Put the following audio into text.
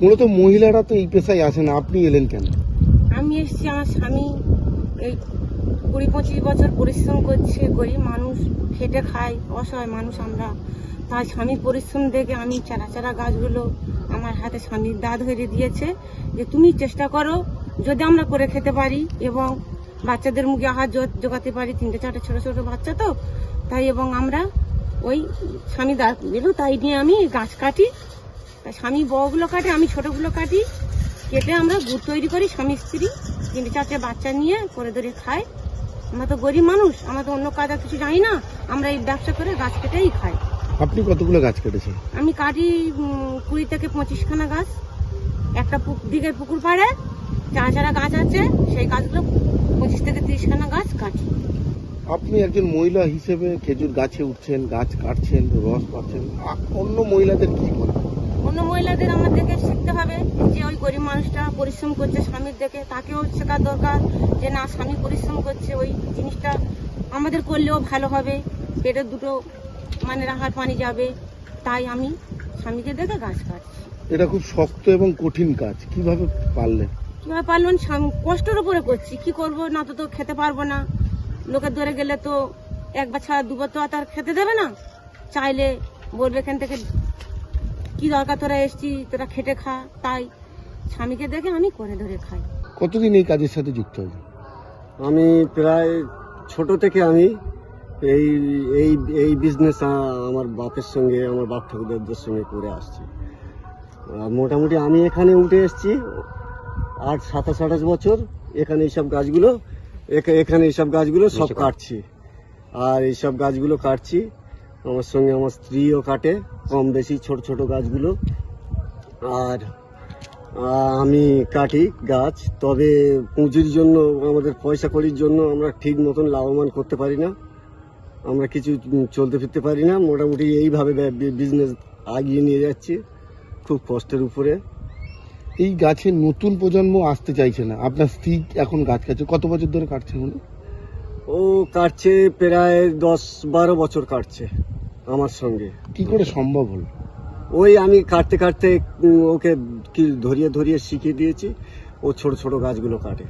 মূলত মহিলারা তো এই পেশায় আসে না। আপনি এলেন কেন? আমি এসেছি, আমার স্বামী এই কুড়ি পঁচিশ বছর পরিশ্রম করছে, গরিব মানুষ খেটে খায়, অসহায় মানুষ আমরা। তাই স্বামীর পরিশ্রম দেখে আমি চারা চারা গাছগুলো আমার হাতে স্বামীর দাঁত ধরে দিয়েছে যে তুমি চেষ্টা করো, যদি আমরা করে খেতে পারি এবং বাচ্চাদের মুখে আহার জোগাতে পারি, তিনটে চারটে ছোট ছোট বাচ্চা তো, তাই এবং আমরা ওই স্বামী দাঁত দিল তাই নিয়ে আমি গাছ কাটি তা স্বামী বড়গুলো কাটে আমি ছোটগুলো কাটি। কেটে আমরা গুড় তৈরি করি স্বামী স্ত্রী। তিনটে চারটে বাচ্চা নিয়ে করে ধরে খাই আমরা তো গরিব মানুষ আমরা তো অন্য কাজ আর কিছু জানি না। আমরা এই ব্যবসা করে গাছ কেটেই খাই। আপনি কতগুলো গাছ কেটেছেন? আমি কাটি কুড়ি থেকে পঁচিশখানা গাছ। একটা দিকের পুকুর পাড়ে চারা চারা গাছ আছে সেই গাছগুলো পঁচিশ থেকে তিরিশখানা গাছ কাটি। আপনি একজন মহিলা হিসেবে খেজুর গাছে উঠছেন গাছ কাটছেন রস পাচ্ছেন। অন্য মহিলাদের কি বলেন অন্য মহিলাদের দেখে শিখতে হবে যে ওই গরিব মানুষটা পরিশ্রম করছে স্বামীর দেখে তাকেও শেখার দরকার যে না স্বামী পরিশ্রম করছে ওই জিনিসটা আমাদের করলেও ভালো হবে পেটের দুটো মানে রাহার পানি যাবে তাই আমি স্বামীকে দেখে গাছ কাটছি এটা খুব শক্ত এবং কঠিন কাজ কীভাবে পারলেন? কীভাবে স্বামী কষ্টের উপরে করছি কি করব? না তো তো খেতে পারব না। লোকের ধরে গেলে তো একবার ছাড়া দুবার তো আর তার খেতে দেবে না। চাইলে বলবে এখান থেকে কি দরকার তোরা এসছি তোরা খেটে খা তাই। স্বামীকে দেখে আমি করে ধরে খাই। কতদিন এই কাজের সাথে যুক্ত হয়েছে? আমি প্রায় ছোট থেকে আমি এই এই এই বিজনেস আমার বাপের সঙ্গে আমার বাপ ঠাকুরদাদের সঙ্গে করে আসছি। মোটামুটি আমি এখানে উঠে এসেছি আট সাতাশ আঠাশ বছর। এখানে এইসব গাছগুলো এখা- এখানে এইসব গাছগুলো সব কাটছি। আর এইসব গাছগুলো কাটছি। আমার সঙ্গে আমার স্ত্রীও কাটে। কম বেশি ছোট ছোট গাছগুলো। আর আমি কাটি গাছ তবে পুঁজির জন্য আমাদের পয়সা কড়ির জন্য আমরা ঠিক মতন লাভবান করতে পারি না। আমরা কিছু চলতে ফিরতে পারি না। মোটামুটি এইভাবে বিজনেস আগিয়ে নিয়ে যাচ্ছি খুব কষ্টের উপরে। এই গাছের নতুন প্রজন্ম আসতে চাইছে না। আপনার স্ত্রী এখন গাছ কাটছে। কত বছর ধরে কাটছে উনি ও কাটছে প্রায় দশ বারো বছর কাটছে। আমার সঙ্গে। কি করে সম্ভব হলো? ওই আমি কাটতে কাটতে ওকে কি ধরিয়ে ধরিয়ে শিখিয়ে দিয়েছি। ও ছোট ছোট গাছগুলো কাটে।